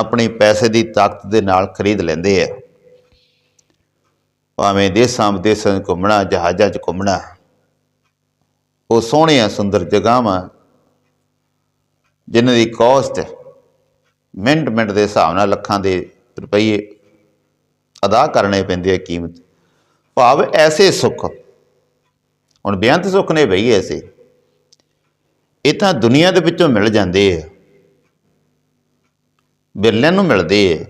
ਆਪਣੇ ਪੈਸੇ ਦੀ ਤਾਕਤ ਦੇ ਨਾਲ ਖਰੀਦ ਲੈਂਦੇ ਆ। ਭਾਵੇਂ ਦੇਸਾਂ ਵਿਦੇਸਾਂ 'ਚ ਘੁੰਮਣਾ, ਜਹਾਜ਼ਾਂ 'ਚ ਘੁੰਮਣਾ, ਉਹ ਸੋਹਣੀਆਂ ਸੁੰਦਰ ਜਗ੍ਹਾਵਾਂ, ਜਿਨ੍ਹਾਂ ਦੀ ਕਾਸਟ ਮਿੰਟ ਮਿੰਟ ਦੇ ਹਿਸਾਬ ਨਾਲ ਲੱਖਾਂ ਦੇ ਰੁਪਏ ਅਦਾ ਕਰਨੇ ਪੈਂਦੇ ਆ ਕੀਮਤ। ਭਾਵ ਐਸੇ ਸੁੱਖ। ਹੁਣ ਬੇਅੰਤ ਸੁੱਖ ਨੇ ਬਈ ਐਸੇ। ਇਹ ਤਾਂ ਦੁਨੀਆ ਦੇ ਵਿੱਚੋਂ ਮਿਲ ਜਾਂਦੇ ਆ। ਬਿਰਲਿਆਂ ਨੂੰ ਮਿਲਦੇ ਆ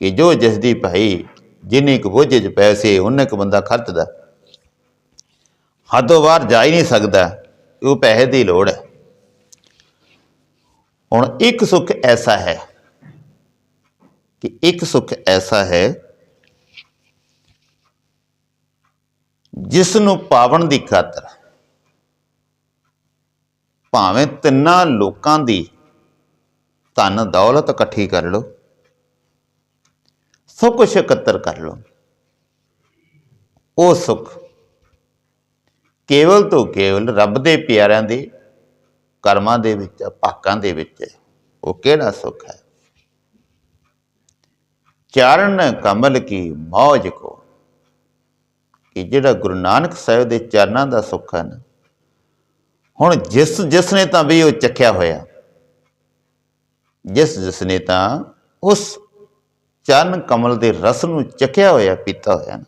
ਕਿ ਜੋ ਜਿਸ ਦੀ ਭਾਈ ਜਿੰਨੇ ਕੁ ਬੋਝੇ 'ਚ ਪੈਸੇ, ਉਹਨੇ ਕੁ ਬੰਦਾ ਖਰਚਦਾ। ਹੱਦੋਂ ਬਾਹਰ ਜਾ ਹੀ ਨਹੀਂ ਸਕਦਾ ਉਹ ਪੈਸੇ ਦੀ ਲੋੜ ਹੈ। ਹੁਣ ਇੱਕ ਸੁੱਖ ਐਸਾ ਹੈ ਕਿ ਇੱਕ ਸੁੱਖ ਐਸਾ ਹੈ ਜਿਸ ਨੂੰ ਪਾਵਨ ਦੀ ਖਾਤਰ ਭਾਵੇਂ ਤਿੰਨਾਂ ਲੋਕਾਂ ਦੀ ਧਨ ਦੌਲਤ ਇਕੱਠੀ ਕਰ ਲਓ ਸਭ ਕੁਝ ਇਕੱਤਰ ਕਰ ਲਓ। ਉਹ ਸੁੱਖ ਕੇਵਲ ਤੋਂ ਕੇਵਲ ਰੱਬ ਦੇ ਪਿਆਰਿਆਂ ਦੇ, ਕਰਮਾਂ ਦੇ ਵਿੱਚ ਭਾਕਾਂ ਦੇ ਵਿੱਚ ਉਹ ਕਿਹੜਾ ਸੁੱਖ ਹੈ? ਚਰਨ ਕਮਲ ਕੀ ਮੌਜ ਕੋ। ਕਿ ਜਿਹੜਾ ਗੁਰੂ ਨਾਨਕ ਸਾਹਿਬ ਦੇ ਚਰਨਾਂ ਦਾ ਸੁੱਖ ਹੈ ਨਾ ਹੁਣ ਜਿਸ ਜਿਸ ਨੇ ਤਾਂ ਵੀ ਉਹ ਚੱਖਿਆ ਹੋਇਆ। ਜਿਸ ਜਿਸ ਨੇ ਤਾਂ ਉਸ ਚਰਨ ਕਮਲ ਦੇ ਰਸ ਨੂੰ ਚੱਕਿਆ ਹੋਇਆ ਪੀਤਾ ਹੋਇਆ ਨਾ,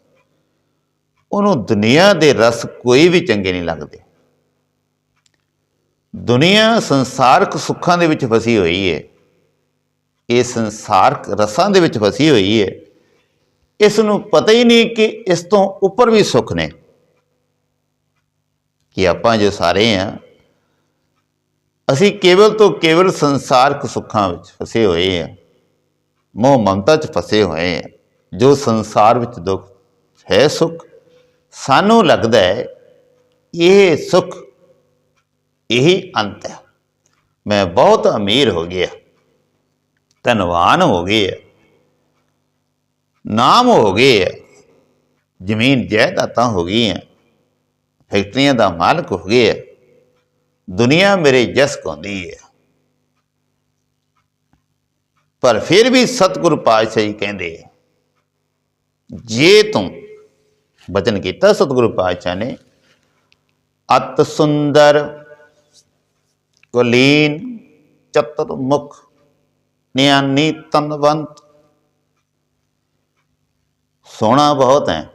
ਉਹਨੂੰ ਦੁਨੀਆ ਦੇ ਰਸ ਕੋਈ ਵੀ ਚੰਗੇ ਨਹੀਂ ਲੱਗਦੇ। ਦੁਨੀਆ ਸੰਸਾਰਕ ਸੁੱਖਾਂ ਦੇ ਵਿੱਚ ਫਸੀ ਹੋਈ ਹੈ ਇਹ ਸੰਸਾਰਕ ਰਸਾਂ ਦੇ ਵਿੱਚ ਫਸੀ ਹੋਈ ਹੈ ਇਸ ਨੂੰ ਪਤਾ ਹੀ ਨਹੀਂ ਕਿ ਇਸ ਤੋਂ ਉੱਪਰ ਵੀ ਸੁੱਖ ਨੇ। ਕਿ ਆਪਾਂ ਜੋ ਸਾਰੇ ਆ ਅਸੀਂ ਕੇਵਲ ਤੋਂ ਕੇਵਲ ਸੰਸਾਰਕ ਸੁੱਖਾਂ ਵਿੱਚ ਫਸੇ ਹੋਏ ਆ ਮੋਹ ਮਮਤਾ 'ਚ ਫਸੇ ਹੋਏ ਆ ਜੋ ਸੰਸਾਰ ਵਿੱਚ ਦੁੱਖ ਹੈ ਸੁੱਖ, ਸਾਨੂੰ ਲੱਗਦਾ ਹੈ ਇਹ ਸੁੱਖ ਇਹੀ ਅੰਤ ਹੈ। ਮੈਂ ਬਹੁਤ ਅਮੀਰ ਹੋ ਗਿਆ। ਧਨਵਾਨ ਹੋ ਗਿਆ। ਨਾਮ ਹੋ ਗਏ ਜ਼ਮੀਨ ਜਾਇਦਾਦਾਂ ਹੋ ਗਈਆਂ। ਫੈਕਟਰੀਆਂ ਦਾ ਮਾਲਕ ਹੋ ਗਿਆ। ਦੁਨੀਆ ਮੇਰੇ ਜਸ ਕੋਂਦੀ ਹੈ ਪਰ ਫਿਰ ਵੀ ਸਤਿਗੁਰੂ ਪਾਤਸ਼ਾਹ ਜੀ ਕਹਿੰਦੇ, ਜੇ ਤੂੰ ਬਚਨ ਕੀਤਾ ਸਤਿਗੁਰੂ ਪਾਤਸ਼ਾਹ ਨੇ, ਅਤ ਸੁੰਦਰ, ਕੁਲੀਨ, ਚਤੁਰ ਮੁਖ ਨਿਆਨੀ ਤਨਵੰਤ, ਸੋਹਣਾ ਬਹੁਤ ਹੈ।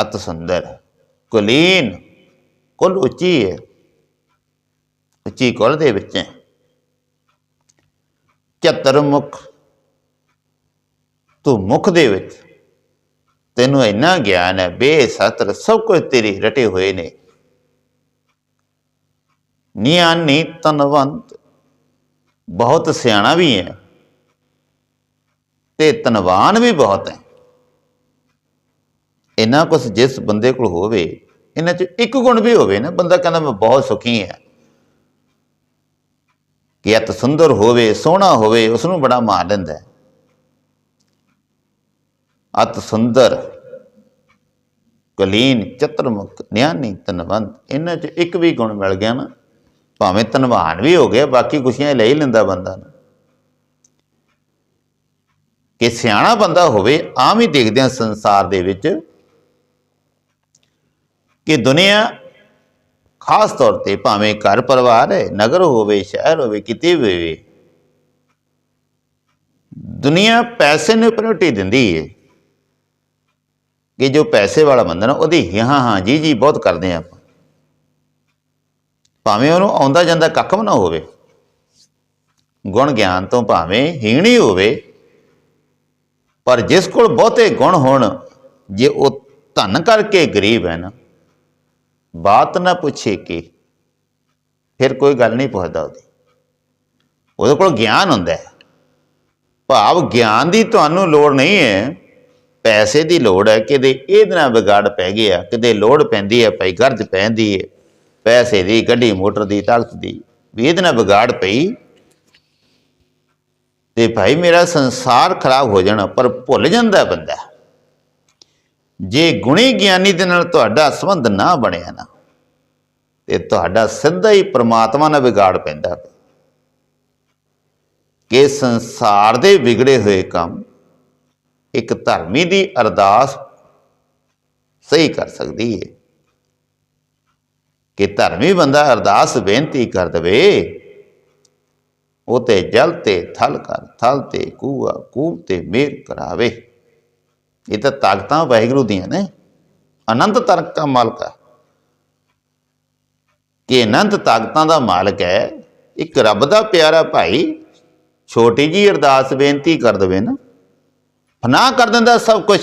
ਅਤ ਸੁੰਦਰ, ਕੁਲੀਨ ਕੁਲ ਉੱਚੀ ਹੈ ਉੱਚੀ ਕੁਲ ਦੇ ਵਿੱਚ ਹੈ ਚਤੁਰ ਮੁਖ। ਤੂੰ ਮੁਖ ਦੇ ਵਿੱਚ। ਤੈਨੂੰ ਇੰਨਾ ਗਿਆਨ ਹੈ, ਬੇਸਤਰ ਸਭ ਕੁਝ ਤੇਰੀ ਰਟੇ ਹੋਏ ਨੇ। ਨਿਆਨੀ ਤਨਵੰਤ ਬਹੁਤ ਸਿਆਣਾ ਵੀ ਹੈ। ਤੇ ਤਨਵਾਨ ਵੀ ਬਹੁਤ ਹੈ। ਇਹਨਾਂ ਕੁਛ ਜਿਸ ਬੰਦੇ ਕੋਲ ਹੋਵੇ ਇਹਨਾਂ 'ਚ ਇੱਕ ਗੁਣ ਵੀ ਹੋਵੇ ਨਾ, ਬੰਦਾ ਕਹਿੰਦਾ ਮੈਂ ਬਹੁਤ ਸੁਖੀ ਹਾਂ। ਕਿ ਅਤ ਸੁੰਦਰ ਹੋਵੇ, ਸੋਹਣਾ ਹੋਵੇ ਉਸ ਨੂੰ ਬੜਾ ਮਾਣ ਲੈਂਦਾ ਹੈ। ਅਤ ਸੁੰਦਰ, ਕਲੀਨ, ਚਤੁਰਮੁਖ ਨਿਆਨੀ ਤਨਵੰਤ ਇਹਨਾਂ 'ਚ ਇੱਕ ਵੀ ਗੁਣ ਮਿਲ ਗਿਆ ਨਾ, ਭਾਵੇਂ ਧਨਵਾਨ ਵੀ ਹੋ ਗਿਆ, ਬਾਕੀ ਖੁਸ਼ੀਆਂ ਲੈ ਹੀ ਲੈਂਦਾ ਬੰਦਾ ਨਾ। ਕਿ ਸਿਆਣਾ ਬੰਦਾ ਹੋਵੇ, ਆਮ ਹੀ ਦੇਖਦੇ ਹਾਂ ਸੰਸਾਰ ਦੇ ਵਿੱਚ ਕਿ ਦੁਨੀਆ ਖਾਸ ਤੌਰ ਤੇ ਭਾਵੇਂ ਘਰ ਪਰਿਵਾਰ ਹੈ, ਨਗਰ ਹੋਵੇ, ਸ਼ਹਿਰ ਹੋਵੇ, ਕਿਤੇ ਵੀ ਹੋਵੇ, ਦੁਨੀਆ ਪੈਸੇ ਨੂੰ ਪ੍ਰਾਇੋਰਟੀ ਦਿੰਦੀ ਹੈ ਕਿ ਜੋ ਪੈਸੇ ਵਾਲਾ ਬੰਦਾ ਨਾ, ਉਹਦੀ ਹਾਂ ਹਾਂ, ਜੀ ਜੀ ਬਹੁਤ ਕਰਦੇ ਆ ਆਪਾਂ। ਭਾਵੇਂ ਉਹਨੂੰ ਆਉਂਦਾ ਜਾਂਦਾ ਕੱਖ ਵੀ ਨਾ ਹੋਵੇ, ਗੁਣ ਗਿਆਨ ਤੋਂ ਭਾਵੇਂ ਹੀਣੀ ਹੋਵੇ, ਪਰ ਜਿਸ ਕੋਲ ਬਹੁਤੇ ਗੁਣ ਹੋਣ, ਜੇ ਉਹ ਧਨ ਕਰਕੇ ਗਰੀਬ ਹੈ ਨਾ ਬਾਤ ਨਾ ਪੁੱਛੇ ਕਿ, ਫਿਰ ਕੋਈ ਗੱਲ ਨਹੀਂ ਪੁੱਛਦਾ ਉਹਦੀ। ਉਹਦੇ ਕੋਲ ਗਿਆਨ ਹੁੰਦਾ ਹੈ। ਭਾਵ ਗਿਆਨ ਦੀ ਤੁਹਾਨੂੰ ਲੋੜ ਨਹੀਂ ਹੈ। ਪੈਸੇ ਦੀ ਲੋੜ ਹੈ। ਕਿਤੇ ਇਹਦੇ ਨਾਲ ਵਿਗਾੜ ਪੈ ਗਿਆ ਕਿਤੇ ਲੋੜ ਪੈਂਦੀ ਹੈ ਭਾਈ ਗਰਜ ਪੈਂਦੀ ਹੈ ਪੈਸੇ ਦੀ, ਗੱਡੀ, ਮੋਟਰ ਦੀ, ਤਾਕਤ ਦੀ, ਵੀ ਇਹਦੇ ਨਾਲ ਵਿਗਾੜ ਪਈ। ਤੇ ਭਾਈ ਮੇਰਾ ਸੰਸਾਰ ਖਰਾਬ ਹੋ ਜਾਣਾ, ਪਰ ਭੁੱਲ ਜਾਂਦਾ ਬੰਦਾ। ਜੇ ਗੁਣੀ ਗਿਆਨੀ ਦੇ ਨਾਲ ਤੁਹਾਡਾ ਸੰਬੰਧ ਨਾ ਬਣਿਆ ਨਾ, ਤੇ ਤੁਹਾਡਾ ਸਿੱਧਾ ਹੀ ਪ੍ਰਮਾਤਮਾ ਨਾਲ ਵਿਗਾੜ ਪੈਂਦਾ ਕਿ ਸੰਸਾਰ ਦੇ ਵਿਗੜੇ ਹੋਏ ਕੰਮ ਇੱਕ ਧਰਮੀ ਦੀ ਅਰਦਾਸ ਸਹੀ ਕਰ ਸਕਦੀ ਹੈ ਕਿ ਧਰਮੀ ਬੰਦਾ ਅਰਦਾਸ ਬੇਨਤੀ ਕਰ ਦਵੇ, ਉਹ ਤੇ ਜਲ ਤੇ ਥਲ ਕਰ, ਥਲ ਤੇ ਕੂਆ ਕੂਪ ਤੇ ਮੇਰ ਕਰਾਵੇ। ਇਹ ਤਾਂ ਤਾਕਤਾਂ ਵਾਹਿਗੁਰੂ ਦੀਆਂ ਨੇ। ਅਨੰਤ ਤਰਕ ਦਾ ਮਾਲਕ ਹੈ ਕਿ ਅਨੰਤ ਤਾਕਤਾਂ ਦਾ ਮਾਲਕ ਹੈ, ਇੱਕ ਰੱਬ ਦਾ ਪਿਆਰਾ ਭਾਈ, ਛੋਟੀ ਜੀ ਅਰਦਾਸ ਬੇਨਤੀ ਕਰ ਦਵੇ ਨਾ। ਫਨਾ ਕਰ ਦਿੰਦਾ ਸਭ ਕੁਝ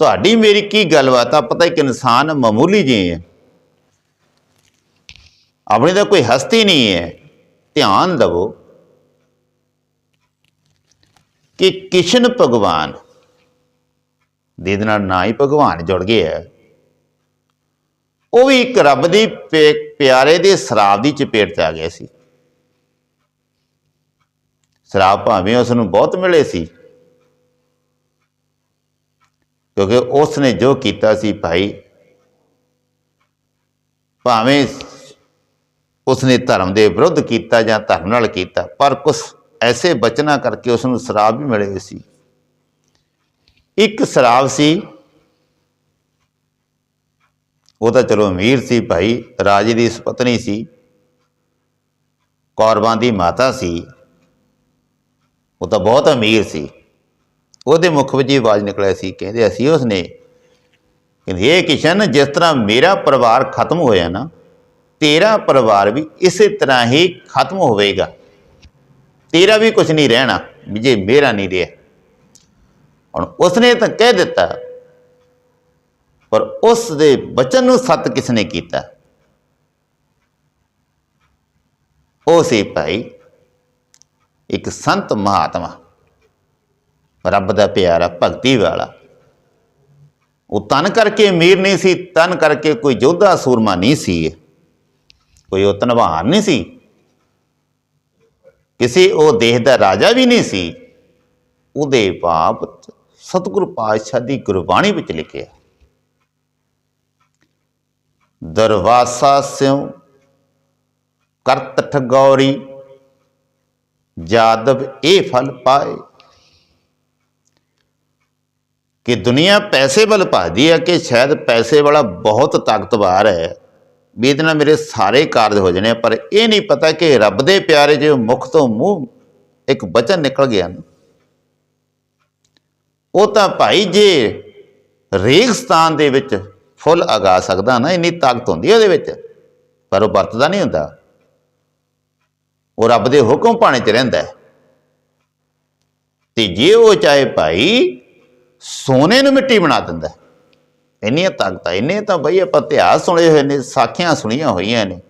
ਤੁਹਾਡੀ ਮੇਰੀ ਕੀ ਗੱਲਬਾਤ ਆ ਪਤਾ ਇੱਕ ਇਨਸਾਨ ਮਾਮੂਲੀ ਜਿਹੀ ਹੈ ਆਪਣੀ ਤਾਂ ਕੋਈ ਹਸਤੀ ਨਹੀਂ ਹੈ। ਧਿਆਨ ਦੇਵੋ ਕਿ ਕਿਸ਼ਨ ਭਗਵਾਨ ਦੇ ਨਾਲ ਨਾ ਹੀ ਭਗਵਾਨ ਜੁੜ ਗਏ ਹੈ ਉਹ ਵੀ ਇੱਕ ਰੱਬ ਦੀ ਪੇ- ਪਿਆਰੇ ਦੇ ਸ਼ਰਾਬ ਦੀ ਚਪੇਟ 'ਚ ਆ ਗਿਆ ਸੀ। ਸ਼ਰਾਬ ਭਾਵੇਂ ਉਸ ਨੂੰ ਬਹੁਤ ਮਿਲੇ ਸੀ। ਕਿਉਂਕਿ ਉਸ ਨੇ ਜੋ ਕੀਤਾ ਸੀ ਭਾਈ, ਭਾਵੇਂ ਉਸ ਨੇ ਧਰਮ ਦੇ ਵਿਰੁੱਧ ਕੀਤਾ ਜਾਂ ਧਰਮ ਨਾਲ ਕੀਤਾ, ਪਰ ਕੁਝ ਐਸੇ ਬਚਨਾਂ ਕਰਕੇ ਉਸ ਨੂੰ ਸ਼ਰਾਬ ਵੀ ਮਿਲੇ ਸੀ। ਇੱਕ ਸ਼ਰਾਬ ਸੀ। ਉਹ ਤਾਂ ਚਲੋ ਅਮੀਰ ਸੀ ਭਾਈ, ਰਾਜੇ ਦੀ ਸੁਪਤਨੀ ਸੀ। ਕੌਰਵਾਂ ਦੀ ਮਾਤਾ ਸੀ। ਉਹ ਤਾਂ ਬਹੁਤ ਅਮੀਰ ਸੀ। ਉਹਦੇ ਮੁਖ ਵਿੱਚ ਹੀ ਆਵਾਜ਼ ਨਿਕਲਿਆ ਸੀ, ਕਹਿੰਦੇ ਅਸੀਂ ਉਸਨੇ, ਕਹਿੰਦੇ, ਇਹ ਕਿਸ਼ਨ, ਜਿਸ ਤਰ੍ਹਾਂ ਮੇਰਾ ਪਰਿਵਾਰ ਖਤਮ ਹੋਇਆ ਨਾ, ਤੇਰਾ ਪਰਿਵਾਰ ਵੀ ਇਸੇ ਤਰ੍ਹਾਂ ਹੀ ਖਤਮ ਹੋਵੇਗਾ। ਤੇਰਾ ਵੀ ਕੁਝ ਨਹੀਂ ਰਹਿਣਾ, ਵੀ ਜੇ ਮੇਰਾ ਨਹੀਂ ਰਿਹਾ। ਹੁਣ ਉਸਨੇ ਤਾਂ ਕਹਿ ਦਿੱਤਾ, ਪਰ ਉਸ ਦੇ ਬਚਨ ਨੂੰ ਸਤ ਕਿਸ ਨੇ ਕੀਤਾ? ਉਹ ਸੀ ਭਾਈ ਇੱਕ ਸੰਤ ਮਹਾਤਮਾ, ਰੱਬ ਦਾ ਪਿਆਰਾ ਭਗਤੀ ਵਾਲਾ। ਉਹ ਤਨ ਕਰਕੇ ਅਮੀਰ ਨਹੀਂ ਸੀ ਤਨ ਕਰਕੇ ਕੋਈ ਯੋਧਾ ਸੂਰਮਾ ਨਹੀਂ ਸੀ ਕੋਈ ਉਹ ਧਨਵਾਨ ਨਹੀਂ ਸੀ। ਕਿਸੇ ਉਹ ਦੇਸ਼ ਦਾ ਰਾਜਾ ਵੀ ਨਹੀਂ ਸੀ। ਉਹਦੇ ਬਾਪ ਸਤਿਗੁਰੂ ਪਾਤਸ਼ਾਹ ਦੀ ਗੁਰਬਾਣੀ ਵਿੱਚ ਲਿਖਿਆ ਦਰਵਾਸਾ ਸਿਉ ਕਰਤ ਠਗੌਰੀ ਜਾਦਵ ਇਹ ਫਲ ਪਾਏ। ਕਿ ਦੁਨੀਆ ਪੈਸੇ ਵੱਲ ਭੱਜਦੀ ਹੈ ਕਿ ਸ਼ਾਇਦ ਪੈਸੇ ਵਾਲਾ ਬਹੁਤ ਤਾਕਤਵਰ ਹੈ। ਵੀ ਇਹਦੇ ਨਾਲ ਮੇਰੇ ਸਾਰੇ ਕਾਰਜ ਹੋ ਜਾਣੇ ਆ, ਪਰ ਇਹ ਨਹੀਂ ਪਤਾ ਕਿ ਰੱਬ ਦੇ ਪਿਆਰੇ ਜੇ ਮੁਖ ਤੋਂ ਮੂੰਹ ਇੱਕ ਬਚਨ ਨਿਕਲ ਗਿਆ ਨਾ। ਉਹ ਤਾਂ ਭਾਈ ਜੇ ਰੇਗਿਸਤਾਨ ਦੇ ਵਿੱਚ ਫੁੱਲ ਅਗਾ ਸਕਦਾ ਨਾ, ਇੰਨੀ ਤਾਕਤ ਹੁੰਦੀ ਉਹਦੇ ਵਿੱਚ, ਪਰ ਉਹ ਵਰਤਦਾ ਨਹੀਂ ਹੁੰਦਾ। ਉਹ ਰੱਬ ਦੇ ਹੁਕਮ ਪਾਣੇ 'ਚ ਰਹਿੰਦਾ ਹੈ। ਤੇ ਜੇ ਉਹ ਚਾਹੇ ਭਾਈ ਸੋਨੇ ਨੂੰ ਮਿੱਟੀ ਬਣਾ ਦਿੰਦਾ ਇੰਨੀਆਂ ਤਾਕਤਾਂ, ਇੰਨੇ ਤਾਂ ਬਈ ਆਪਾਂ ਇਤਿਹਾਸ ਸੁਣੇ ਹੋਏ ਨੇ, ਸਾਖੀਆਂ ਸੁਣੀਆਂ ਹੋਈਆਂ ਨੇ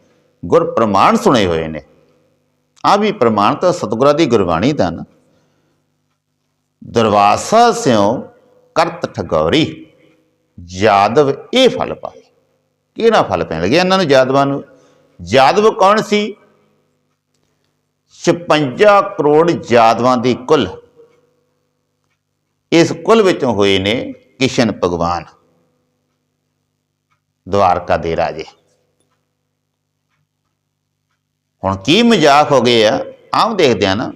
ਗੁਰ ਪ੍ਰਮਾਣ ਸੁਣੇ ਹੋਏ ਨੇ। ਆ ਵੀ ਪ੍ਰਮਾਣ ਤਾਂ ਸਤਿਗੁਰਾਂ ਦੀ ਗੁਰਬਾਣੀ ਦਾ ਨਾ। ਦਰਵਾਸਾ ਸਿਓ ਕਰਤ ਠਗੌਰੀ ਯਾਦਵ ਇਹ ਫਲ ਪਾਏ। ਕਿਹੜਾ ਫਲ ਪੈਣ ਲੱਗਿਆ ਇਹਨਾਂ ਨੂੰ ਯਾਦਵਾਂ ਨੂੰ? ਜਾਦਵ ਕੌਣ ਸੀ? 56 ਕਰੋੜ ਜਾਦਵਾਂ ਦੀ ਕੁੱਲ। ਇਸ ਕੁੱਲ ਵਿੱਚੋਂ ਹੋਏ ਨੇ ਕਿਸ਼ਨ ਭਗਵਾਨ, ਦਵਾਰਕਾ ਦੇ ਰਾਜੇ। ਹੁਣ ਕੀ ਮਜ਼ਾਕ ਹੋ ਗਏ ਆ? ਆਮ ਦੇਖਦੇ ਆ ਨਾ।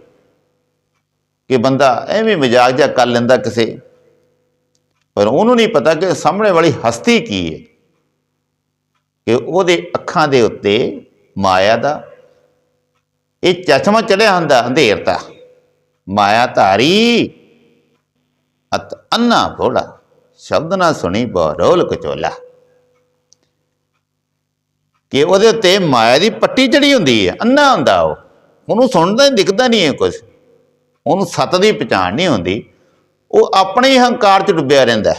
ਕਿ ਬੰਦਾ ਐਵੇਂ ਮਜ਼ਾਕ ਜਿਹਾ ਕਰ ਲੈਂਦਾ ਕਿਸੇ। ਪਰ ਉਹਨੂੰ ਨਹੀਂ ਪਤਾ ਕਿ ਸਾਹਮਣੇ ਵਾਲੀ ਹਸਤੀ ਕੀ ਹੈ ਕਿ ਉਹਦੇ ਅੱਖਾਂ ਦੇ ਉੱਤੇ ਮਾਇਆ ਦਾ, ਇਹ ਚਸ਼ਮਾ ਚੜਿਆ ਹੁੰਦਾ ਅੰਧੇਰਤਾ ਮਾਇਆ ਧਾਰੀ, ਅਤ ਅੰਨਾ ਭੋਲਾ, ਸ਼ਬਦ ਨਾ ਸੁਣੀ ਬਰੋਲ ਕਚੋਲਾ ਕਿ ਉਹਦੇ ਉੱਤੇ ਮਾਇਆ ਦੀ ਪੱਟੀ ਚੜੀ ਹੁੰਦੀ ਹੈ ਅੰਨਾ ਹੁੰਦਾ ਉਹ। ਉਹਨੂੰ ਸੁਣਦਾ ਹੀ ਦਿਖਦਾ ਨਹੀਂ ਹੈ ਕੁਝ ਉਹਨੂੰ ਸਤ ਦੀ ਪਛਾਣ ਨਹੀਂ ਹੁੰਦੀ, ਉਹ ਆਪਣੇ ਹੀ ਹੰਕਾਰ 'ਚ ਡੁੱਬਿਆ ਰਹਿੰਦਾ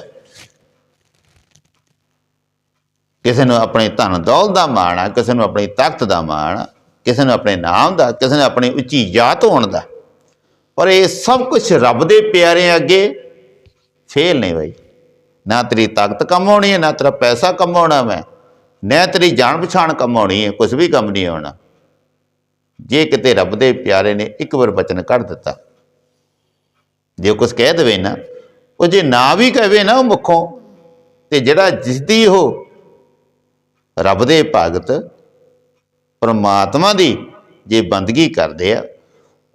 ਕਿਸੇ ਨੂੰ ਆਪਣੇ ਧਨ ਦੌਲਤ ਦਾ ਮਾਣ ਆ, ਕਿਸੇ ਨੂੰ ਆਪਣੀ ਤਾਕਤ ਦਾ ਮਾਣ ਆ, ਕਿਸੇ ਨੂੰ ਆਪਣੇ ਨਾਮ ਦਾ, ਕਿਸੇ ਨੂੰ ਆਪਣੀ ਉੱਚੀ ਜਾਤ ਹੋਣ ਦਾ। ਪਰ ਇਹ ਸਭ ਕੁਝ ਰੱਬ ਦੇ ਪਿਆਰਿਆਂ ਅੱਗੇ ਫੇਲ ਨਹੀਂ ਬਈ। ਨਾ ਤੇਰੀ ਤਾਕਤ ਕੰਮ ਕਮਾਉਣੀ ਹੈ, ਨਾ ਤੇਰਾ ਪੈਸਾ ਕਮਾਉਣਾ ਮੈਂ। ਨਾ ਤੇਰੀ ਜਾਣ ਪਛਾਣ ਕਮਾਉਣੀ ਹੈ ਕੁਝ ਵੀ ਕੰਮ ਨਹੀਂ ਆਉਣਾ। ਜੇ ਕਿਤੇ ਰੱਬ ਦੇ ਪਿਆਰੇ ਨੇ ਇੱਕ ਵਾਰ ਬਚਨ ਕੱਢ ਦਿੱਤਾ ਜੇ ਕੁਝ ਕਹਿ ਦੇਵੇ ਨਾ, ਉਹ ਜੇ ਨਾ ਵੀ ਕਹਵੇ ਨਾ ਉਹ ਮੁਖੋਂ, ਤੇ ਜਿਹੜਾ ਜਿਸਦੀ ਉਹ ਰੱਬ ਦੇ ਭਗਤ ਪਰਮਾਤਮਾ ਦੀ ਜੇ ਬੰਦਗੀ ਕਰਦੇ ਆ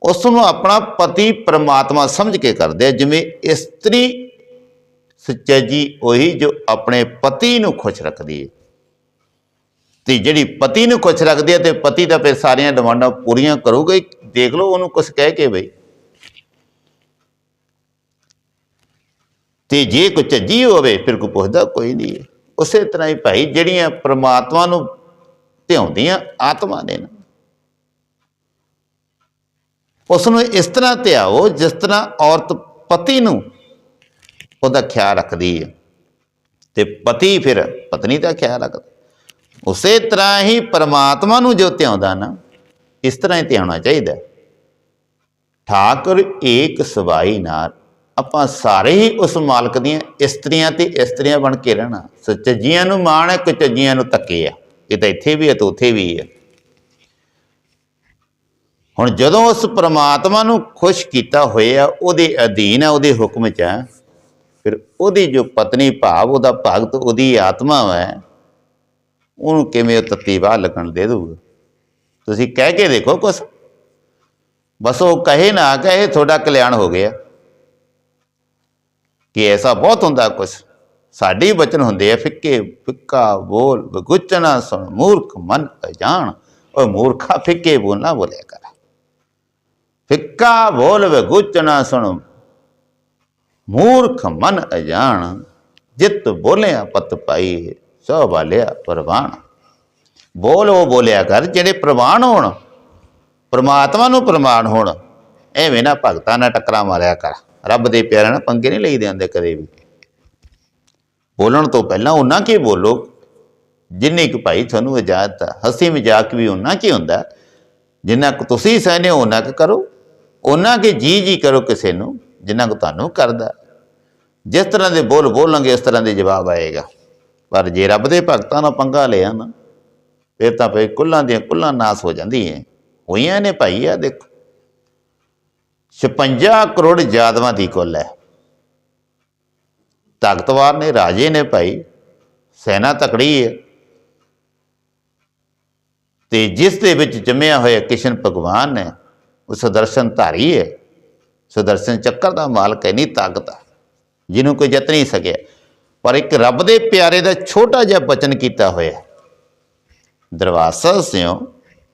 ਉਸ ਨੂੰ ਆਪਣਾ ਪਤੀ ਪਰਮਾਤਮਾ ਸਮਝ ਕੇ ਕਰਦੇ ਆ, ਜਿਵੇਂ ਇਸਤਰੀ ਸੱਚੀ ਉਹੀ ਜੋ ਆਪਣੇ ਪਤੀ ਨੂੰ ਖੁਸ਼ ਰੱਖਦੀ ਹੈ ਤੇ ਜਿਹੜੀ ਪਤੀ ਨੂੰ ਖੁਸ਼ ਰੱਖਦੀ ਹੈ ਤੇ ਪਤੀ ਤਾਂ ਫਿਰ ਸਾਰੀਆਂ ਡਿਮਾਂਡਾਂ ਪੂਰੀਆਂ ਕਰੂਗਾ ਦੇਖ ਲਓ ਉਹਨੂੰ ਕੁਝ ਕਹਿ ਕੇ ਬਈ। ਤੇ ਜੇ ਕੋਈ ਝੱਜੀ ਹੋਵੇ, ਫਿਰ ਕੋਈ ਪੁੱਛਦਾ ਕੋਈ ਨਹੀਂ ਹੈ। ਉਸੇ ਤਰ੍ਹਾਂ ਹੀ ਭਾਈ, ਜਿਹੜੀਆਂ ਪ੍ਰਮਾਤਮਾ ਨੂੰ ਧਿਆਉਂਦੀਆਂ ਆਤਮਾ ਨੇ ਨਾ। ਉਸ ਨੂੰ ਇਸ ਤਰ੍ਹਾਂ ਧਿਆਓ, ਜਿਸ ਤਰ੍ਹਾਂ ਔਰਤ ਪਤੀ ਨੂੰ ਉਹਦਾ ਖਿਆਲ ਰੱਖਦੀ ਹੈ। ਤੇ ਪਤੀ ਫਿਰ ਪਤਨੀ ਦਾ ਖਿਆਲ ਰੱਖਦਾ। ਉਸੇ ਤਰ੍ਹਾਂ ਹੀ ਪਰਮਾਤਮਾ ਨੂੰ ਜੋ ਧਿਆਉਂਦਾ ਨਾ, ਇਸ ਤਰ੍ਹਾਂ ਹੀ ਧਿਆਉਣਾ ਚਾਹੀਦਾ। ਠਾਕੁਰ ਏਕ ਸਵਾਈ ਨਾਲ ਆਪਾਂ ਸਾਰੇ ਹੀ ਉਸ ਮਾਲਕ ਦੀਆਂ ਇਸਤਰੀਆਂ ਤੇ ਇਸਤਰੀਆਂ ਬਣ ਕੇ ਰਹਿਣਾ। ਸੱਚੀਆਂ ਨੂੰ ਮਾਣ ਹੈ, ਕੁਚੱਜੀਆਂ ਨੂੰ ਤੱਕੇ ਆ। ਇਹ ਤਾਂ ਇੱਥੇ ਵੀ ਹੈ ਤੇ ਉੱਥੇ ਵੀ ਹੈ। ਹੁਣ ਜਦੋਂ ਉਸ ਪ੍ਰਮਾਤਮਾ ਨੂੰ ਖੁਸ਼ ਕੀਤਾ ਹੋਇਆ, ਉਹਦੇ ਅਧੀਨ ਹੈ, ਉਹਦੇ ਹੁਕਮ 'ਚ ਹੈ, ਫਿਰ ਉਹਦੀ ਜੋ ਪਤਨੀ ਭਾਵ, ਉਹਦਾ ਭਗਤ, ਉਹਦੀ ਆਤਮਾ ਹੈ, ਉਹਨੂੰ ਕਿਵੇਂ ਉਹ ਤੱਤੀ ਬਾਹ ਲੱਗਣ ਦੇ ਦੂਗਾ ਤੁਸੀਂ ਕਹਿ ਕੇ ਦੇਖੋ ਕੁਛ। ਬਸ ਉਹ ਕਹੇ ਨਾ ਕਹੇ, ਤੁਹਾਡਾ ਕਲਿਆਣ ਹੋ ਗਿਆ। ਕਿ ਐਸਾ ਬਹੁਤ ਹੁੰਦਾ ਕੁਛ। ਸਾਡੇ ਹੀ ਬਚਨ ਹੁੰਦੇ ਆ ਫਿੱਕੇ, ਫਿੱਕਾ, ਬੋਲ ਬਗੁਚਨਾ ਸੁਣ, ਮੂਰਖ, ਮਨ, ਅਜਾਣ। ਓਏ ਮੂਰਖਾ ਫਿੱਕੇ ਬੋਲ ਨਾ ਬੋਲਿਆ ਕਰ। ਫਿੱਕਾ, ਬੋਲ ਬਗੁਚਨਾ ਸੁਣ, ਮੂਰਖ, ਮਨ, ਅਜਾਣ। ਜਿਤ ਬੋਲਿਆ, ਪਤ ਪਾਈ, ਸੋ ਵਾਲਿਆ ਪ੍ਰਵਾਨ ਬੋਲ ਉਹ ਬੋਲਿਆ ਕਰ ਜਿਹੜੇ ਪ੍ਰਵਾਨ ਹੋਣ। ਪ੍ਰਮਾਤਮਾ ਨੂੰ ਪ੍ਰਮਾਣ ਹੋਣ। ਐਵੇਂ ਨਾ ਭਗਤਾਂ ਨਾਲ ਟੱਕਰਾਂ ਮਾਰਿਆ ਕਰ। ਰੱਬ ਦੇ ਪਿਆਰਿਆਂ ਨਾਲ ਪੰਗੇ ਨਹੀਂ ਲਈਦੇ ਹੁੰਦੇ ਕਦੇ ਵੀ। ਬੋਲਣ ਤੋਂ ਪਹਿਲਾਂ ਉਹਨਾਂ ਕੀ ਬੋਲੋ? ਜਿੰਨੇ ਕੁ ਭਾਈ ਤੁਹਾਨੂੰ ਇਜਾਜ਼ਤ ਹੈ ਹਸੀ ਮਜ਼ਾਕ ਵੀ ਉਹਨਾਂ ਕੀ ਹੁੰਦਾ। ਜਿੰਨਾ ਕੁ ਤੁਸੀਂ ਸਹਨੇ ਉਹਨਾਂ ਕੁ ਕਰੋ। ਉਹਨਾਂ ਕੇ ਜੀ ਜੀ ਕਰੋ ਕਿਸੇ ਨੂੰ, ਜਿੰਨਾ ਕੁ ਤੁਹਾਨੂੰ ਕਰਦਾ। ਜਿਸ ਤਰ੍ਹਾਂ ਦੇ ਬੋਲ ਬੋਲਾਂਗੇ ਇਸ ਤਰ੍ਹਾਂ ਦੇ ਜਵਾਬ ਆਏਗਾ। ਪਰ ਜੇ ਰੱਬ ਦੇ ਭਗਤਾਂ ਨਾਲ ਪੰਗਾ ਲਿਆ ਨਾ, ਫਿਰ ਤਾਂ ਭਈ ਕੁੱਲਾਂ ਦੀਆਂ ਕੁੱਲਾਂ ਨਾਸ ਹੋ ਜਾਂਦੀਆਂ। ਹੋਈਆਂ ਨੇ ਭਾਈ ਆ ਦੇਖੋ। 56 ਕਰੋੜ ਯਾਦਵਾਂ ਦੀ ਕੁੱਲ ਹੈ। ਤਾਕਤਵਾਰ ਨੇ, ਰਾਜੇ ਨੇ ਭਾਈ, ਸੈਨਾ ਤਕੜੀ ਹੈ। ਤੇ ਜਿਸ ਦੇ ਵਿੱਚ ਜੰਮਿਆ ਹੋਇਆ ਕਿਸ਼ਨ ਭਗਵਾਨ ਨੇ ਉਹ ਸੁਦਰਸ਼ਨ ਧਾਰੀ ਹੈ। ਸੁਦਰਸ਼ਨ ਚੱਕਰ ਦਾ ਮਾਲਕ ਹੈ ਨਹੀਂ ਤਾਕਤ ਹੈ, ਜਿਹਨੂੰ ਕੋਈ ਜਿੱਤ ਨਹੀਂ ਸਕਿਆ। ਪਰ ਇੱਕ ਰੱਬ ਦੇ ਪਿਆਰੇ ਦਾ ਛੋਟਾ ਜਿਹਾ ਬਚਨ ਕੀਤਾ ਹੋਇਆ ਦਰਵਾਸਾ ਸਿਓ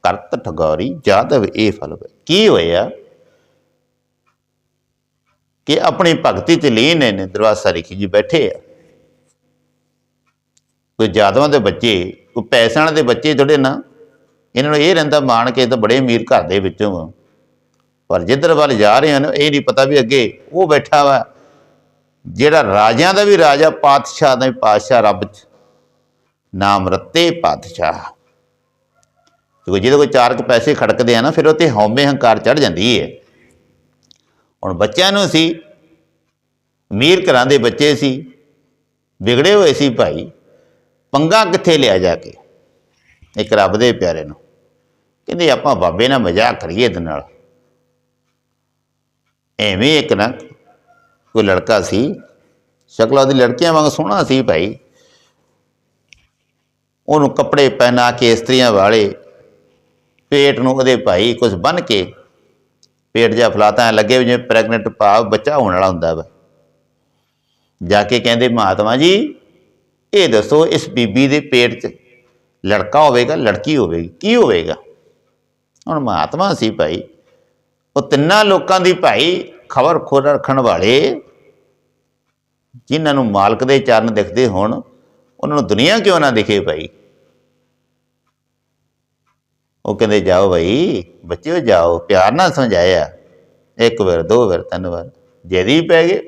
ਕਰਤ ਠਗੌਰੀ, ਜਾਦਵ ਇਹ ਫਲ ਕੀ ਹੋਇਆ? ਕਿ ਆਪਣੀ ਭਗਤੀ ਚ ਲੀਨ ਨੇ ਦਰਵਾਸਾ ਰਿਖੀ ਜੀ ਬੈਠੇ ਆ। ਕੋਈ ਜਾਦਵਾਂ ਦੇ ਬੱਚੇ, ਕੋਈ ਪੈਸਿਆਂ ਦੇ ਬੱਚੇ ਥੋੜੇ ਨਾ, ਇਹਨਾਂ ਨੂੰ ਇਹ ਰਹਿੰਦਾ ਮਾਣ ਕੇ ਤਾਂ ਬੜੇ ਅਮੀਰ ਘਰ ਦੇ ਵਿੱਚੋਂ ਆ। ਪਰ ਜਿੱਧਰ ਵੱਲ ਜਾ ਰਹੇ ਹਨ, ਇਹ ਨਹੀਂ ਪਤਾ ਵੀ ਅੱਗੇ ਉਹ ਬੈਠਾ ਵਾ, ਜਿਹੜਾ ਰਾਜਿਆਂ ਦਾ ਵੀ ਰਾਜਾ ਪਾਤਸ਼ਾਹ ਦਾ ਵੀ ਪਾਤਸ਼ਾਹ ਰੱਬ ਚ। ਨਾਮ ਰੱਤੇ ਪਾਤਸ਼ਾਹ। ਕਿਉਂਕਿ ਜਿਹਦੇ ਕੋਈ ਚਾਰ ਕੁ ਪੈਸੇ ਖੜਕਦੇ ਆ ਨਾ, ਫਿਰ ਉਹ ਤੇ ਹਉਮੈ ਹੰਕਾਰ ਚੜ ਜਾਂਦੀ ਹੈ ਹੁਣ ਬੱਚਿਆਂ ਨੂੰ ਸੀ, ਅਮੀਰ ਘਰਾਂ ਦੇ ਬੱਚੇ ਸੀ, ਵਿਗੜੇ ਹੋਏ ਸੀ ਭਾਈ, ਪੰਗਾ ਕਿੱਥੇ ਲਿਆ ਜਾ ਕੇ? ਇੱਕ ਰੱਬ ਦੇ ਪਿਆਰੇ ਨੂੰ। ਕਹਿੰਦੇ ਆਪਾਂ ਬਾਬੇ ਨਾਲ ਮਜ਼ਾਕ ਕਰੀਏ ਇਹਦੇ ਨਾਲ। ਐਵੇਂ ਇੱਕ ਨਾ ਕੋਈ ਲੜਕਾ ਸੀ, ਸ਼ਕਲ ਉਹਦੀ ਲੜਕੀਆਂ ਵਾਂਗ ਸੋਹਣਾ ਸੀ ਭਾਈ। ਉਹਨੂੰ ਕੱਪੜੇ ਪਹਿਨਾ ਕੇ ਇਸਤਰੀਆਂ ਵਾਲੇ, ਪੇਟ ਨੂੰ ਉਹਦੇ ਭਾਈ ਕੁਝ ਬੰਨ ਕੇ ਪੇਟ ਜਿਹਾ ਫਲਾਤਾ ਲੱਗੇ ਵੀ ਜਿਵੇਂ ਪ੍ਰੈਗਨੈਂਟ ਭਾਵ ਬੱਚਾ ਹੋਣ ਵਾਲਾ ਹੁੰਦਾ ਵਾ। ਜਾ ਕੇ ਕਹਿੰਦੇ, ਮਹਾਤਮਾ ਜੀ, ਇਹ ਦੱਸੋ, ਇਸ ਬੀਬੀ ਦੇ ਪੇਟ 'ਚ ਲੜਕਾ ਹੋਵੇਗਾ, ਲੜਕੀ ਹੋਵੇਗੀ, ਕੀ ਹੋਵੇਗਾ? ਹੁਣ ਮਹਾਤਮਾ ਸੀ ਭਾਈ। ਉਹ ਤਿੰਨਾਂ ਲੋਕਾਂ ਦੀ ਭਾਈ ਖਬਰ ਖੋਰ ਰੱਖਣ ਵਾਲੇ, ਜਿਨ੍ਹਾਂ ਨੂੰ ਮਾਲਕ ਦੇ ਚਰਨ ਦਿਖਦੇ ਹੋਣ, ਉਹਨਾਂ ਨੂੰ ਦੁਨੀਆ ਕਿਉਂ ਨਾ ਦਿਖੇ ਭਾਈ? ਉਹ ਕਹਿੰਦੇ, ਜਾਓ ਭਾਈ, ਬੱਚਿਓ ਜਾਓ, ਪਿਆਰ ਨਾਲ ਸਮਝਾਇਆ। ਇੱਕ ਵਾਰ, ਦੋ ਵਾਰ, ਤਿੰਨ ਵਾਰ ਜੇਦੀ ਪੈ ਗਏ।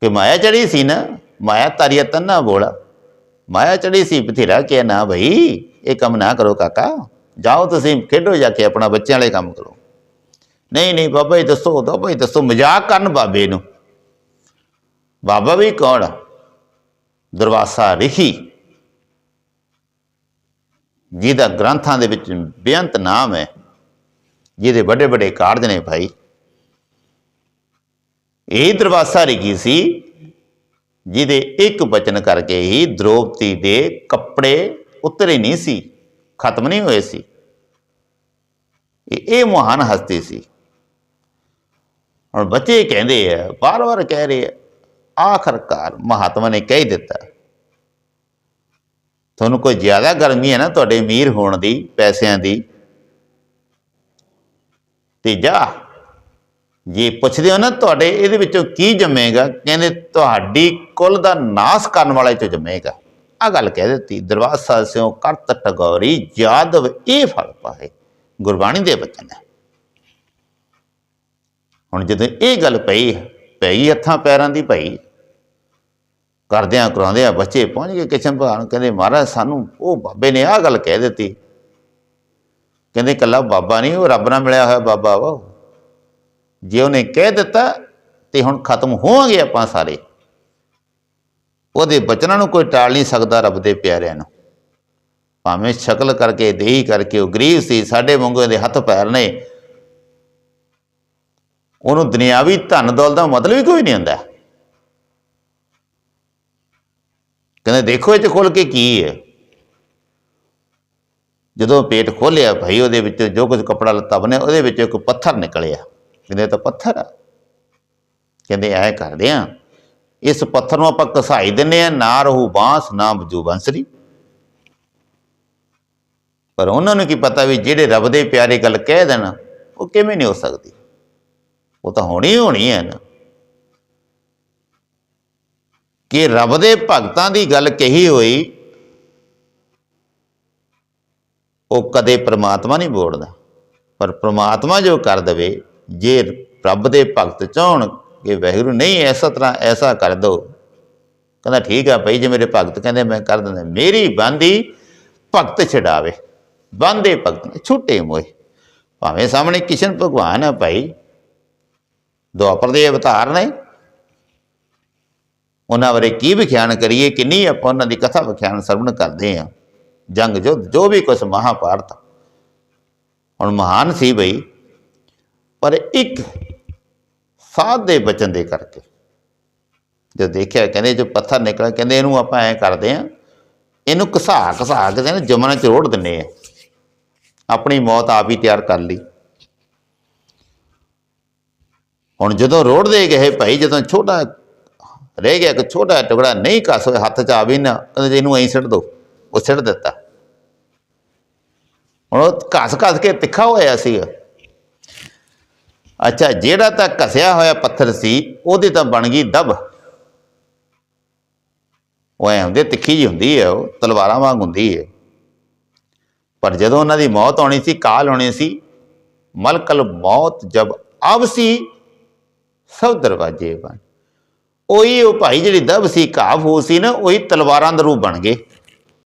ਕਿ ਮਾਇਆ ਚੜੀ ਸੀ ਨਾ, ਮਾਇਆ ਤਾਰੀਆ ਤੰਨਾ ਬੋਲਾ। ਮਾਇਆ ਚੜੀ ਸੀ, ਬਥੇਰਾ ਕਿ ਨਾ ਭਾਈ, ਇਹ ਕੰਮ ਨਾ ਕਰੋ ਕਾਕਾ। ਜਾਓ ਤੁਸੀਂ, ਖੇਡੋ ਜਾ ਕੇ, ਆਪਣਾ ਬੱਚਿਆਂ ਵਾਲੇ ਕੰਮ ਕਰੋ। ਨਹੀਂ ਨਹੀਂ, ਬਾਬਾ ਜੀ ਦੱਸੋ, ਬਾਬਾ ਜੀ ਦੱਸੋ, ਮਜ਼ਾਕ ਕਰਨ ਬਾਬੇ ਨੂੰ। ਬਾਬਾ ਵੀ ਕੌਣ? ਦਰਵਾਸਾ ਰਿਖੀ ਜਿਹਦਾ ਗ੍ਰੰਥਾਂ ਦੇ ਵਿੱਚ ਬੇਅੰਤ ਨਾਮ ਹੈ, ਜਿਹਦੇ ਵੱਡੇ ਵੱਡੇ ਕਾਰਜ ਨੇ ਭਾਈ। ਇਹ ਦਰਵਾਸਾ ਰਿਖੀ ਸੀ, ਜਿਹਦੇ ਇੱਕ ਬਚਨ ਕਰਕੇ ਹੀ ਦ੍ਰੋਪਦੀ ਦੇ ਕੱਪੜੇ ਉਤਰੇ ਨਹੀਂ ਸੀ, ਖਤਮ ਨਹੀਂ ਹੋਏ ਸੀ। ਇਹ ਮਹਾਨ ਹਸਤੀ ਸੀ। ਹੁਣ ਬੱਚੇ ਕਹਿੰਦੇ ਆ ਬਾਰ-ਬਾਰ ਕਹਿ ਰਹੇ ਆ, ਆਖਰਕਾਰ ਮਹਾਤਮਾ ਨੇ ਕਹਿ ਹੀ ਦਿੱਤਾ ਤੁਹਾਨੂੰ ਕੋਈ ਜ਼ਿਆਦਾ ਗਰਮੀ ਹੈ ਨਾ ਤੁਹਾਡੇ ਅਮੀਰ ਹੋਣ ਦੀ, ਪੈਸਿਆਂ ਦੀ। ਤੇ ਜਾ ਜੇ ਪੁੱਛਦੇ ਹੋ ਨਾ ਤੁਹਾਡੇ ਇਹਦੇ ਵਿੱਚੋਂ ਕੀ ਜੰਮੇਗਾ, ਕਹਿੰਦੇ ਤੁਹਾਡੀ ਕੁੱਲ ਦਾ ਨਾਸ ਕਰਨ ਵਾਲੇ ਚੋਂ ਜੰਮੇਗਾ। ਆ ਗੱਲ ਕਹਿ ਦਿੱਤੀ, ਦਰਬਾਰ ਸਾਹਿਬ ਸਿਓ ਕਰਤ ਟਗੋਰੀ, ਯਾਦਵ ਇਹ ਫਲ ਪਾਏ, ਗੁਰਬਾਣੀ ਦੇ ਬਚਨ ਹੈ। ਹੁਣ ਜਦੋਂ ਇਹ ਗੱਲ ਪਈ ਪਈ ਹੱਥਾਂ ਪੈਰਾਂ ਦੀ ਪਈ ਕਰਦਿਆਂ ਕਰਾਉਂਦਿਆਂ ਬੱਚੇ ਪਹੁੰਚ ਗਏ ਕਿਸ਼ਨ ਭਗਵਾਨ, ਕਹਿੰਦੇ ਮਹਾਰਾਜ ਸਾਨੂੰ ਉਹ ਬਾਬੇ ਨੇ ਆਹ ਗੱਲ ਕਹਿ ਦਿੱਤੀ। ਕਹਿੰਦੇ ਕੱਲਾ ਬਾਬਾ ਨਹੀਂ, ਉਹ ਰੱਬ ਨਾਲ ਮਿਲਿਆ ਹੋਇਆ ਬਾਬਾ ਵਾ ਜੇ ਉਹਨੇ ਕਹਿ ਦਿੱਤਾ ਤੇ ਹੁਣ ਖਤਮ ਹੋਵਾਂਗੇ ਆਪਾਂ ਸਾਰੇ। ਉਹਦੇ ਬਚਨਾਂ ਨੂੰ ਕੋਈ ਟਾਲ ਨਹੀਂ ਸਕਦਾ ਰੱਬ ਦੇ ਪਿਆਰਿਆਂ ਨੂੰ। ਭਾਵੇਂ ਸ਼ਕਲ ਕਰਕੇ, ਦੇਹੀ ਕਰਕੇ, ਉਹ ਗਰੀਬ ਸੀ, ਸਾਡੇ ਵਾਂਗੂ ਦੇ ਹੱਥ ਪੈਰ ਨੇ। ਉਹਨੂੰ ਦੁਨਿਆਵੀ ਧਨ ਦੌਲਤ ਦਾ ਮਤਲਬ ਹੀ ਕੋਈ ਨਹੀਂ ਹੁੰਦਾ। ਕਹਿੰਦੇ, ਦੇਖੋ ਇਹ ਚ ਖੋਲ ਕੇ ਕੀ ਹੈ? ਜਦੋਂ ਪੇਟ ਖੋਲਿਆ ਭਾਈ ਉਹਦੇ ਵਿੱਚ ਜੋ ਕੁਝ ਕਪੜਾ ਲੱਤਾ ਬਣਿਆ ਉਹਦੇ ਵਿੱਚ ਇੱਕ ਪੱਥਰ ਨਿਕਲਿਆ। ਕਹਿੰਦੇ ਤਾਂ ਪੱਥਰ ਆ। ਕਹਿੰਦੇ, ਐ ਕਰਦੇ ਆ, ਇਸ ਪੱਥਰ ਨੂੰ ਆਪਾਂ ਘਸਾਈ ਦਿੰਨੇ ਆ, ਨਾ ਰਹੂ ਬਾਂਸ, ਨਾ ਬਜੂ ਬੰਸਰੀ। ਪਰ ਉਹਨਾਂ ਨੂੰ ਕੀ ਪਤਾ ਵੀ ਜਿਹੜੇ ਰੱਬ ਦੇ ਪਿਆਰੇ ਗੱਲ ਕਹਿ ਦੇਣ, ਉਹ ਕਿਵੇਂ ਨਹੀਂ ਹੋ ਸਕਦੀ? ਉਹ ਤਾਂ ਹੋਣੀ ਹੋਣੀ ਹੈ ਨਾ। ਕਿ ਰੱਬ ਦੇ ਭਗਤਾਂ ਦੀ ਗੱਲ ਕਹੀ ਹੋਈ, ਉਹ ਕਦੇ ਪ੍ਰਮਾਤਮਾ ਨਹੀਂ ਬੋਲਦਾ ਪਰ ਪ੍ਰਮਾਤਮਾ ਜੋ ਕਰ ਦਵੇ, ਜੇ ਰੱਬ ਦੇ ਭਗਤ ਚਾਹਣ ਕਿ ਵਹਿਗੁਰੂ ਨਹੀਂ, ਐਸਾ ਤਰ੍ਹਾਂ ਐਸਾ ਕਰ ਦੋ। ਕਹਿੰਦਾ, ਠੀਕ ਆ ਭਾਈ, ਜੇ ਮੇਰੇ ਭਗਤ ਕਹਿੰਦੇ, ਮੈਂ ਕਰ ਦਿੰਦਾ। ਮੇਰੀ ਬੰਦੀ ਭਗਤ ਛਡਾਵੇ। ਬੰਦੇ ਭਗਤ ਨੇ ਛੁੱਟੇ ਮੋਏ। ਭਾਵੇਂ ਸਾਹਮਣੇ ਕਿਸ਼ਨ ਭਗਵਾਨ ਹੈ ਭਾਈ। ਦੁਆਪਰ ਦੇ ਅਵਤਾਰ ਨੇ। ਉਹਨਾਂ ਬਾਰੇ ਕੀ ਵਿਖਿਆਨ ਕਰੀਏ, ਕਿੰਨੀ ਆਪਾਂ ਉਹਨਾਂ ਦੀ ਕਥਾ ਵਿਖਿਆਨ ਸਰਵਣ ਕਰਦੇ ਆ ਜੰਗ ਜੋ ਜੋ ਵੀ ਕੁਛ ਮਹਾਭਾਰਤ ਹੁਣ ਮਹਾਨ ਸੀ ਬਈ, ਪਰ ਇੱਕ ਸਾਧ ਦੇ ਬਚਨ ਦੇ ਕਰਕੇ ਜੋ ਦੇਖਿਆ, ਕਹਿੰਦੇ ਜੋ ਪੱਥਰ ਨਿਕਲਿਆ, ਕਹਿੰਦੇ ਇਹਨੂੰ ਆਪਾਂ ਐ ਕਰਦੇ ਆ ਇਹਨੂੰ ਘਸਾ ਘਸਾ ਕੇ ਨਾ ਜਮਨਾ ਚ ਰੋੜ ਦਿੰਨੇ ਆ ਆਪਣੀ ਮੌਤ ਆਪ ਹੀ ਤਿਆਰ ਕਰ ਲਈ। ਹੁਣ ਜਦੋਂ ਰੋੜਦੇ ਗਏ ਭਾਈ, ਜਦੋਂ ਛੋਟਾ ਰਹਿ ਗਿਆ, ਇੱਕ ਛੋਟਾ ਟੁਕੜਾ ਨਹੀਂ ਘਸ ਹੋਇਆ ਹੱਥ ਚ ਆਵੇ ਨਾ, ਕਹਿੰਦੇ ਇਹਨੂੰ ਐਂ ਸਿੱਟ ਦੋ, ਉਹ ਸਿੱਟ ਦਿੱਤਾ। ਹੁਣ ਉਹ ਘਸ ਘਸ ਕੇ ਤਿੱਖਾ ਹੋਇਆ ਸੀਗਾ। ਅੱਛਾ, ਜਿਹੜਾ ਤਾਂ ਘਸਿਆ ਹੋਇਆ ਪੱਥਰ ਸੀ, ਉਹਦੀ ਤਾਂ ਬਣ ਗਈ ਦਬ। ਉਹ ਐ ਹੁੰਦੀ, ਤਿੱਖੀ ਜੀ ਹੁੰਦੀ ਹੈ, ਉਹ ਤਲਵਾਰਾਂ ਵਾਂਗ ਹੁੰਦੀ ਹੈ। ਪਰ ਜਦੋਂ ਉਹਨਾਂ ਦੀ ਮੌਤ ਆਉਣੀ ਸੀ, ਕਾਲ ਹੋਣੀ ਸੀ, ਮਲਕਲ ਮੌਤ ਜਬ ਆਵਸੀ, ਸਭ ਦਰਵਾਜੇ ਬਣ ਉਹੀ ਉਹ ਭਾਈ ਜਿਹੜੀ ਦਬ ਸੀ ਘਾਹ ਫੂਸ ਸੀ ਨਾ, ਉਹੀ ਤਲਵਾਰਾਂ ਦਾ ਰੂਪ ਬਣ ਗਏ।